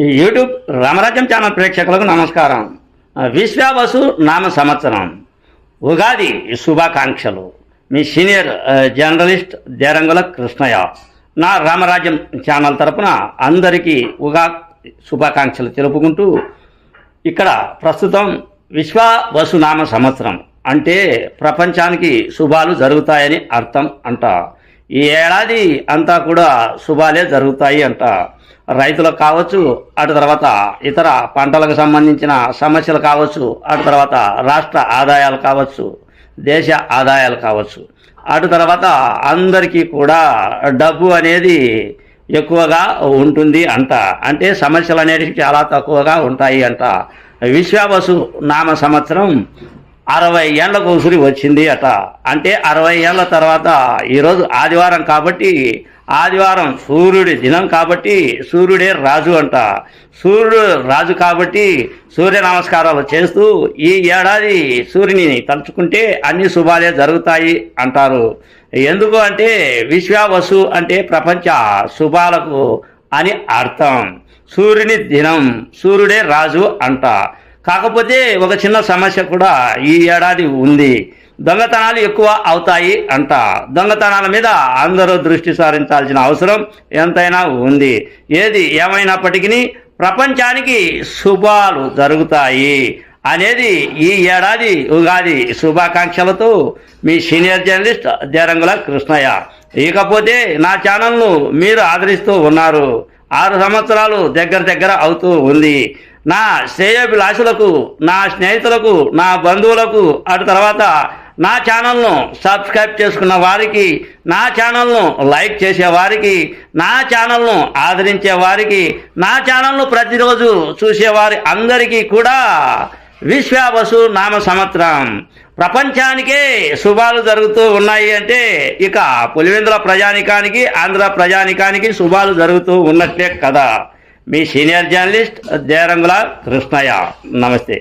ఈ యూట్యూబ్ రామరాజ్యం ఛానల్ ప్రేక్షకులకు నమస్కారం. విశ్వావసు నామ సంవత్సరం. ఉగాది శుభాకాంక్షలు. మీ సీనియర్ జర్నలిస్ట్ దేరంగుల కృష్ణయ్య. నా రామరాజ్యం ఛానల్ తరపున అందరికీ ఉగా శుభాకాంక్షలు తెలుపుకుంటూ ఇక్కడ ప్రస్తుతం విశ్వావసు వసునామ సంవత్సరం. అంటే ప్రపంచానికి శుభాలు జరుగుతాయని అర్థం అంట. ఈ ఏడాది అంతా కూడా శుభాలే జరుగుతాయి అంట. రైతులకు కావచ్చు అటు తర్వాత ఇతర పంటలకు సంబంధించిన సమస్యలు కావచ్చు అటు తర్వాత రాష్ట్ర ఆదాయాలు కావచ్చు దేశ ఆదాయాలు కావచ్చు. అటు తర్వాత అందరికీ కూడా డబ్బు అనేది ఎక్కువగా ఉంటుంది అంట. అంటే సమస్యలు అనేటివి చాలా తక్కువగా ఉంటాయి అంట. విశ్వావసు నామ సంవత్సరం అరవై ఏళ్ళకు ఉసిరి వచ్చింది అట. అంటే అరవై ఏళ్ళ తర్వాత ఈరోజు ఆదివారం కాబట్టి ఆదివారం సూర్యుడి దినం కాబట్టి సూర్యుడే రాజు అంట. సూర్యుడు రాజు కాబట్టి సూర్య నమస్కారాలు చేస్తూ ఈ ఏడాది సూర్యుని తలుచుకుంటే అన్ని శుభాలే జరుగుతాయి అంటారు. ఎందుకు అంటే విశ్వావసు అంటే ప్రపంచ శుభాలకు అని అర్థం. సూర్యుని దినం సూర్యుడే రాజు అంట. కాకపోతే ఒక చిన్న సమస్య కూడా ఈ ఏడాది ఉంది. దొంగతనాలు ఎక్కువ అవుతాయి అంట. దొంగతనాల మీద అందరూ దృష్టి సారించాల్సిన అవసరం ఎంతైనా ఉంది. ఏది ఏమైనప్పటికీ ప్రపంచానికి శుభాలు జరుగుతాయి అనేది ఈ ఏడాది ఉగాది శుభాకాంక్షలతో మీ సీనియర్ జర్నలిస్ట్ జరంగుల కృష్ణయ్య. ఇకపోతే నా ఛానల్ను మీరు ఆదరిస్తూ ఉన్నారు. ఆరు సంవత్సరాలు దగ్గర దగ్గర అవుతూ ఉంది. నా శ్రేయోభిలాషులకు నా స్నేహితులకు నా బంధువులకు అటు తర్వాత నా ఛానల్ను సబ్స్క్రైబ్ చేసుకున్న వారికి నా ఛానల్ను లైక్ చేసే వారికి నా ఛానల్ను ఆదరించే వారికి నా ఛానల్ను ప్రతిరోజు చూసేవారి అందరికీ కూడా విశ్వాబసు నామ సంవత్సరం. ప్రపంచానికే శుభాలు జరుగుతూ ఉన్నాయి అంటే ఇక పులివెందుల ప్రజానికానికి ఆంధ్ర ప్రజానికానికి శుభాలు జరుగుతూ ఉన్నట్లే కదా. మీ సీనియర్ జర్నలిస్ట్ దేరంగుల కృష్ణయ్య. నమస్తే.